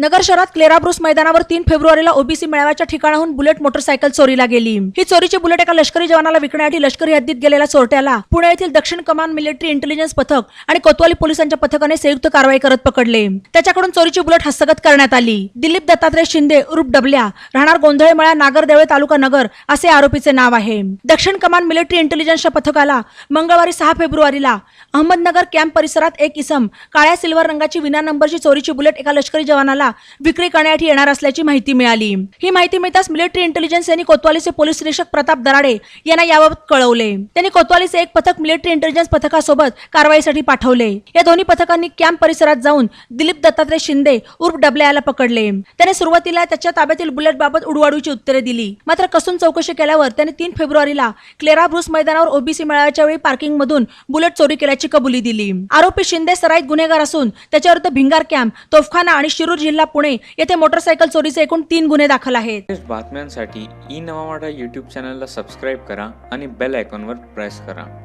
नगर शहरात क्लेराब्रुस मैदानावर तीन फेब्रुवारीला ओबीसी मेळाव्याच्या ठिकाणाहून बुलेट मोटरसायकल चोरीला गेली. ही चोरीची बुलेट एका लष्करी जवानाला विकण्यासाठी लष्करी हद्दीत गेलेल्या चोरट्याला पुणे येथील दक्षिण कमान मिलिटरी इंटेलिजन्स पथक आणि कोतवाली पोलिसांच्या पथकाने संयुक्त कारवाई करत पकडले. त्याच्याकडून चोरीची बुलेट हस्तगत करण्यात आली. दिलीप दत्तात्रय शिंदे उर्फ डबल्या राहणार गोंधळेमळा नागरदेवळे तालुका नगर असे आरोपीचे नाव आहे. दक्षिण कमान मिलिटरी इंटेलिजन्सच्या पथकाला मंगळवारी सहा फेब्रुवारीला अहमदनगर कॅम्प परिसरात एक इसम काळ्या सिल्वर रंगाची विना नंबरची चोरीची बुलेट एका लष्करी जवानाला विक्री करण्यासाठी येणार असल्याची माहिती मिळाली. ही माहिती मिळताच मिलिटरी इंटेलिजन्स यांनी कोतवालीचे पोलीस निरीक्षक प्रताप दराडे यांना याबाबत कळवले. त्यांनी कोतवालीचे एक पथक मिलिटरी इंटेलिजन्स पथकासोबत कारवाईसाठी पाठवले. या दोन्ही पथकांनी कॅम्प परिसरात जाऊन दिलीप दत्तात्रय शिंदे उर्फ डबल्या याला पकडले. त्याने सुरुवातीला त्याच्या ताब्यातील बुलेट बाबत उडवाडूची उत्तरे दिली. मात्र कसून चौकशी केल्यावर त्याने तीन फेब्रुवारीला क्लेरा ब्रुस मैदानावर ओबीसी मेळाव्याच्या वेळी पार्किंग मधून बुलेट चोरी केल्याची कबुली दिली. आरोपी शिंदे सराईत गुन्हेगार असून त्याच्याविरुद्ध भिंगार कॅम्प तोफखाना आणि शिरूर जिल्हा पुणे येथे मोटरसायकल चोरीचे एकूण तीन गुन्हे दाखल आहेत. बातम्यांसाठी ई नवा युट्यूब चॅनलला सबस्क्राईब करा आणि बेल आयकॉनवर प्रेस करा.